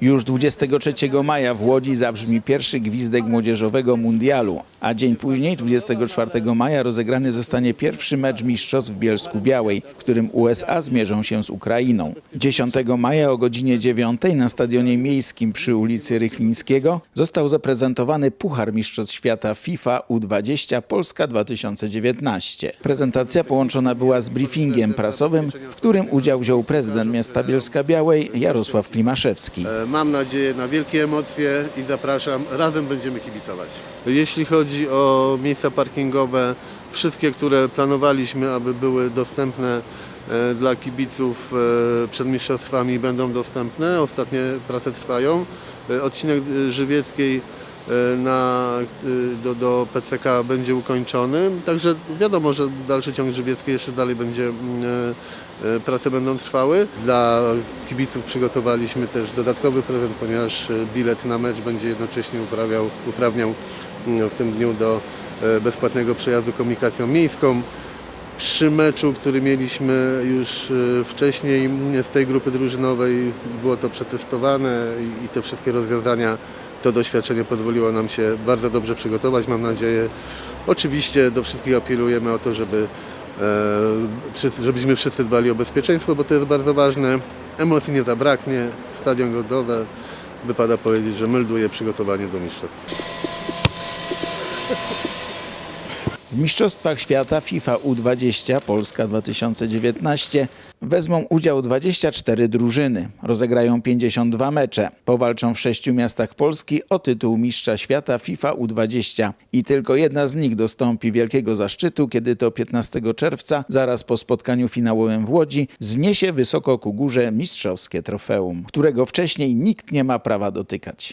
Już 23 maja w Łodzi zabrzmi pierwszy gwizdek młodzieżowego mundialu, a dzień później, 24 maja, rozegrany zostanie pierwszy mecz mistrzostw w Bielsku Białej, w którym USA zmierzą się z Ukrainą. 10 maja o godzinie 9 na stadionie miejskim przy ulicy Rychlińskiego został zaprezentowany Puchar Mistrzostw Świata FIFA U20 Polska 2019. Prezentacja połączona była z briefingiem prasowym, w którym udział wziął prezydent miasta Bielska Białej Jarosław Klimaszewski. Mam nadzieję na wielkie emocje i zapraszam, razem będziemy kibicować. Jeśli chodzi o miejsca parkingowe, wszystkie, które planowaliśmy, aby były dostępne e, dla kibiców e, przed mistrzostwami będą dostępne. Ostatnie prace trwają. E, Odcinek Żywieckiej na, e, do, do PCK będzie ukończony. Także wiadomo, że dalszy ciąg Żywieckiej jeszcze dalej będzie mm, e, e, prace będą trwały. Dla kibiców przygotowaliśmy też dodatkowy prezent, ponieważ e, bilet na mecz będzie jednocześnie uprawiał, uprawniał mm, w tym dniu do e, bezpłatnego przejazdu komunikacją miejską. Przy meczu, który mieliśmy już e, wcześniej z tej grupy drużynowej, było to przetestowane i te wszystkie rozwiązania, to doświadczenie pozwoliło nam się bardzo dobrze przygotować. Mam nadzieję, oczywiście do wszystkich apelujemy o to, żeby, e, żebyśmy wszyscy dbali o bezpieczeństwo, bo to jest bardzo ważne. Emocji nie zabraknie, stadion godowe. Wypada powiedzieć, że melduje przygotowanie do mistrzostw. W Mistrzostwach Świata FIFA U20 Polska 2019 wezmą udział 24 drużyny. Rozegrają 52 mecze. Powalczą w sześciu miastach Polski o tytuł mistrza świata FIFA U20 i tylko jedna z nich dostąpi wielkiego zaszczytu, kiedy to 15 czerwca, zaraz po spotkaniu finałowym w Łodzi, zniesie wysoko ku górze mistrzowskie trofeum, którego wcześniej nikt nie ma prawa dotykać.